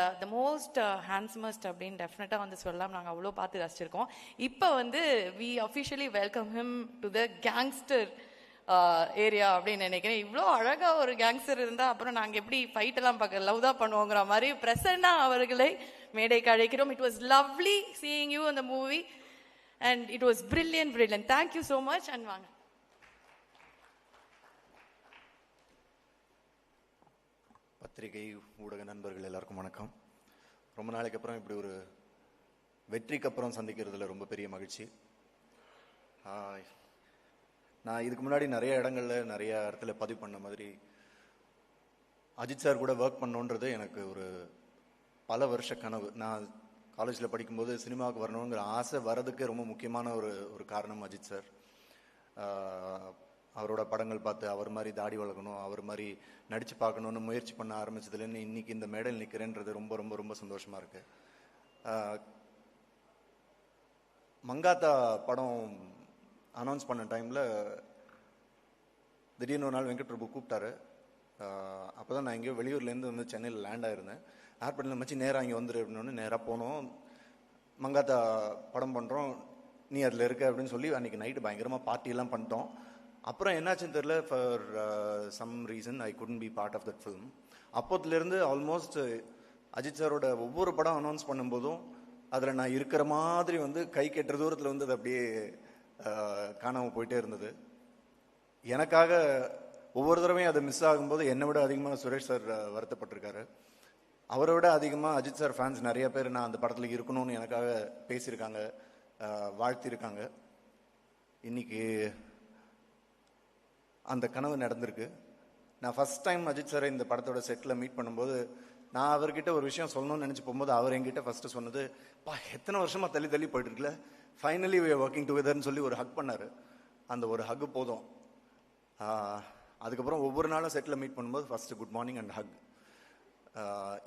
And the most ஹேண்ட்ஸ்மஸ்ட் அப்படின்னு டெஃபினட்டாக வந்து சொல்லலாம் நாங்கள் அவ்வளோ பார்த்து ரசிச்சிருக்கோம். இப்போ வந்து we officially welcome him to the gangster area அப்படின்னு நினைக்கிறேன். இவ்வளோ அழகாக ஒரு கேங்ஸ்டர் இருந்தால் அப்புறம் நாங்கள் எப்படி ஃபைட் எல்லாம் பார்க்க லவ் தான் பண்ணுவோங்கிற மாதிரி பிரசன்னா அவர்களை மேடைக்கு அழைக்கிறோம். It was lovely seeing you அந்த movie and it was brilliant brilliant thank you so much and வாங்க. பத்திரிகை ஊடக நண்பர்கள் எல்லாருக்கும் வணக்கம். ரொம்ப நாளைக்கு அப்புறம் இப்படி ஒரு வெற்றிக்கு அப்புறம் சந்திக்கிறதுல ரொம்ப பெரிய மகிழ்ச்சி. நான் இதுக்கு முன்னாடி நிறைய இடங்கள்ல நிறைய இடத்துல பதிவு பண்ண மாதிரி அஜித் சார் கூட ஒர்க் பண்ணோன்றது எனக்கு ஒரு பல வருஷ கனவு. நான் காலேஜில் படிக்கும்போது சினிமாவுக்கு வரணுங்கிற ஆசை வர்றதுக்கு ரொம்ப முக்கியமான ஒரு ஒரு காரணம் அஜித் சார். அவரோட படங்கள் பார்த்து அவர் மாதிரி தாடி வளர்க்கணும் அவர் மாதிரி நடித்து பார்க்கணுன்னு முயற்சி பண்ண ஆரம்பித்ததுலேருந்து இன்றைக்கி இந்த மேடையில் நிற்கிறேன்றது ரொம்ப ரொம்ப ரொம்ப சந்தோஷமாக இருக்குது மங்காத்தா படம் அனௌன்ஸ் பண்ண டைமில் திடீர்னு ஒரு நாள் வெங்கட் பிரபு கூப்பிட்டாரு. அப்போ தான் நான் எங்கேயோ வெளியூர்லேருந்து வந்து சென்னையில் லேண்ட் ஆயிருந்தேன். ஏர்போர்ட்டில் மச்சி நேராக இங்கே வந்துரு அப்படின்னு நேராக போனோம். மங்காத்தா படம் பண்ணுறோம் நீ அதில் இருக்க அப்படின்னு சொல்லி அன்றைக்கி நைட்டு பயங்கரமாக பார்ட்டியெல்லாம் பண்ணிட்டோம். அப்புறம் என்னாச்சுன்னு தெரில for some reason I couldn't be part of that film அப்போத்துலேருந்து almost Ajith சாரோட ஒவ்வொரு படம் அனௌன்ஸ் பண்ணும்போதும் அதில் நான் இருக்கிற மாதிரி வந்து கை கெட்டுற தூரத்தில் வந்து அது அப்படியே uh, காணாமல் போயிட்டே இருந்தது. எனக்காக ஒவ்வொரு தடவையும் அது மிஸ் ஆகும்போது என்னை விட அதிகமாக சுரேஷ் சார் uh, வருத்தப்பட்டிருக்காரு. அவரை விட அதிகமாக அஜித் சார் ஃபேன்ஸ் நிறைய பேர் நான் அந்த படத்தில் இருக்கணும்னு எனக்காக பேசியிருக்காங்க uh, வாழ்த்தியிருக்காங்க. இன்னைக்கு அந்த கனவு நடந்திருக்கு. நான் ஃபர்ஸ்ட் டைம் அஜித் சார் இந்த படத்தோட செட்டில் மீட் பண்ணும்போது நான் அவர்கிட்ட ஒரு விஷயம் சொல்லணும்னு நினச்சி போகும்போது அவர் என்கிட்ட ஃபஸ்ட்டு சொன்னது பா எத்தனை வருஷமாக தள்ளி தள்ளி போயிட்டு இருக்குல்ல ஃபைனலி வி ஒர்க்கிங் டுகெதர்னு சொல்லி ஒரு ஹக் பண்ணார். அந்த ஒரு ஹக் போதும். அதுக்கப்புறம் ஒவ்வொரு நாளும் செட்டில் மீட் பண்ணும்போது first good morning and hug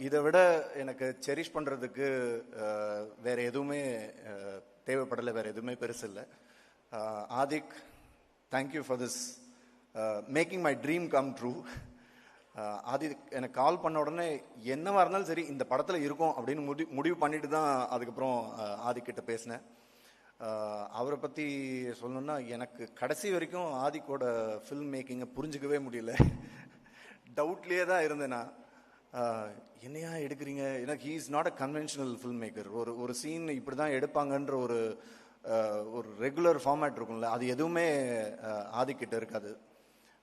இதை விட எனக்கு செரிஷ் பண்ணுறதுக்கு வேற எதுவுமே தேவைப்படலை வேறு எதுவுமே பெருசு இல்லை. Adhik thank you for this making my dream come true Aadhi எனக்கு கால் பண்ண உடனே என்னவா இருந்தாலும் சரி இந்த படத்தில் இருக்கும் அப்படின்னு முடி முடிவு பண்ணிட்டு தான் அதுக்கப்புறம் uh, ஆதிக்கிட்ட பேசினேன். Uh, அவரை பற்றி சொல்லணும்னா எனக்கு கடைசி வரைக்கும் ஆதிக்கோட ஃபில்ம் மேக்கிங்கை புரிஞ்சுக்கவே முடியல. டவுட்லேயே தான் இருந்தேன் நான். Uh, என்னையா எடுக்கிறீங்க? எனக்கு he is not a conventional film maker ஒரு ஒரு சீன் இப்படி தான் எடுப்பாங்கன்ற ஒரு ஒரு ரெகுலர் ஃபார்மேட் இருக்கும்ல அது எதுவுமே ஆதிக்கிட்ட இருக்காது.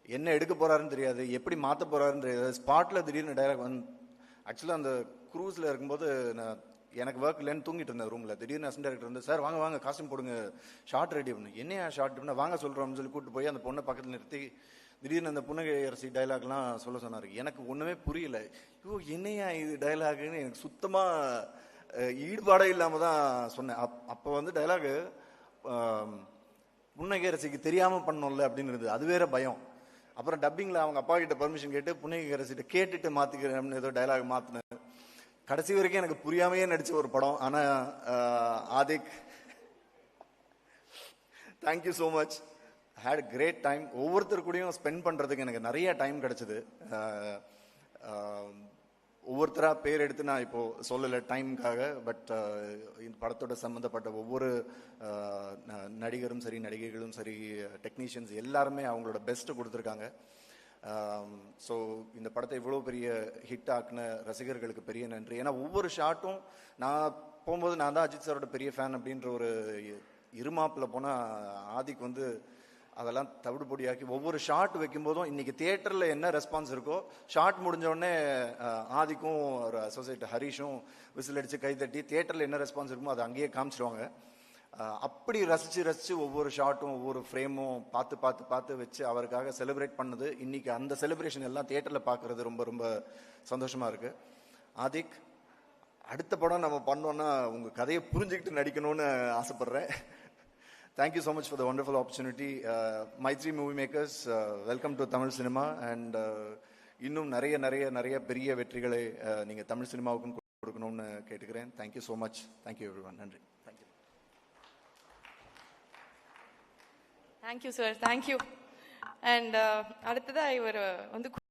என்ன எடுக்க போறாருன்னு தெரியாது எப்படி மாற்ற போறாருன்னு தெரியாது. ஸ்பாட்ல திடீர்னு டைலாக் வந்து ஆக்சுவலாக அந்த க்ரூஸில் இருக்கும்போது நான் எனக்கு ஒர்க் இல்லைன்னு தூங்கிட்டு இருந்தேன் ரூமில் திடீர்னு அசன் டேரக்டர் வந்து சார் வாங்க வாங்க காஸ்டியூம் போடுங்க ஷார்ட் ரெடி பண்ணு என்னையா ஷார்ட் பண்ண வாங்க சொல்கிறோம்னு சொல்லி கூப்பிட்டு போய் அந்த பொண்ணை பக்கத்தில் நிறுத்தி திடீர்னு அந்த புன்னகை அரசி டைலாக்லாம் சொல்ல சொன்னார். எனக்கு ஒன்றுமே புரியல. ஐயோ என்னையா இது டைலாகுன்னு எனக்கு சுத்தமாக ஈடுபாடே இல்லாமல் தான் சொன்னேன். அப் அப்போ வந்து டைலாகு புன்னகை அரசிக்கு தெரியாமல் பண்ணோம்ல அப்படின்னு இருந்தது. அது வேற பயம். அப்புறம் டப்பிங்கில் அவங்க அப்பா கிட்ட பர்மிஷன் கேட்டு புன்னகை அரசிட்ட கேட்டுட்டு மாற்றிக்கிறேன் ஏதோ டைலாக் மாற்றினேன் கடைசி வரைக்கும் எனக்கு புரியாமையே நடித்த ஒரு படம். ஆனால் Adhik thank you so much had great time ஒவ்வொருத்தர் கூடயும் ஸ்பெண்ட் பண்ணுறதுக்கு எனக்கு நிறைய டைம் கிடச்சிது. ஒவ்வொருத்தராக பேர் எடுத்து நான் இப்போது சொல்லலை டைமுக்காக பட் uh, இந்த படத்தோட சம்மந்தப்பட்ட ஒவ்வொரு uh, ந- நடிகரும் சரி நடிகைகளும் சரி டெக்னீஷியன்ஸ் எல்லாருமே அவங்களோட பெஸ்ட்டு கொடுத்துருக்காங்க. ஸோ um, இந்த படத்தை இவ்வளோ பெரிய ஹிட் ஆக்கின ரசிகர்களுக்கு பெரிய நன்றி. ஏன்னா ஒவ்வொரு ஷாட்டும் நான் போகும்போது நான் தான் அஜித் சாரோட பெரிய ஃபேன் அப்படின்ற ஒரு இருமாப்பில் போனால் ஆதிக்கு வந்து அதெல்லாம் தவிடு பொடியாக்கி ஒவ்வொரு ஷாட் வைக்கும்போதும் இன்னைக்கு தியேட்டரில் என்ன ரெஸ்பான்ஸ் இருக்கோ ஷார்ட் முடிஞ்சோடனே ஆதிக்கும் ஒரு அசோசியேட் ஹரிஷும் விசில் அடித்து கைதட்டி தியேட்டரில் என்ன ரெஸ்பான்ஸ் இருக்குமோ அதை அங்கேயே காமிச்சிருவாங்க அப்படி ரசிச்சு ரசித்து ஒவ்வொரு ஷாட்டும் ஒவ்வொரு ஃப்ரேமும் பார்த்து பார்த்து பார்த்து வச்சு அவருக்காக செலிப்ரேட் பண்ணது. இன்னைக்கு அந்த செலிப்ரேஷன் எல்லாம் தியேட்டரில் பார்க்கறது ரொம்ப ரொம்ப சந்தோஷமாக இருக்குது ஆதிக் அடுத்த படம் நம்ம பண்ணோன்னா உங்கள் கதையை புரிஞ்சுக்கிட்டு நடிக்கணும்னு ஆசைப்பட்றேன். Thank you so much for the wonderful opportunity Mythri movie makers welcome to Tamil cinema and இன்னும் நிறைய நிறைய நிறைய பெரிய வெற்றிகளை நீங்கள் நீங்க தமிழ் சினிமாவுக்கும் கொடுக்கணும்னு கேட்டுக்கிறேன். Thank you so much thank you every நன்றி. Thank you thank you sir thank you and அடுத்ததாக இவர் வந்து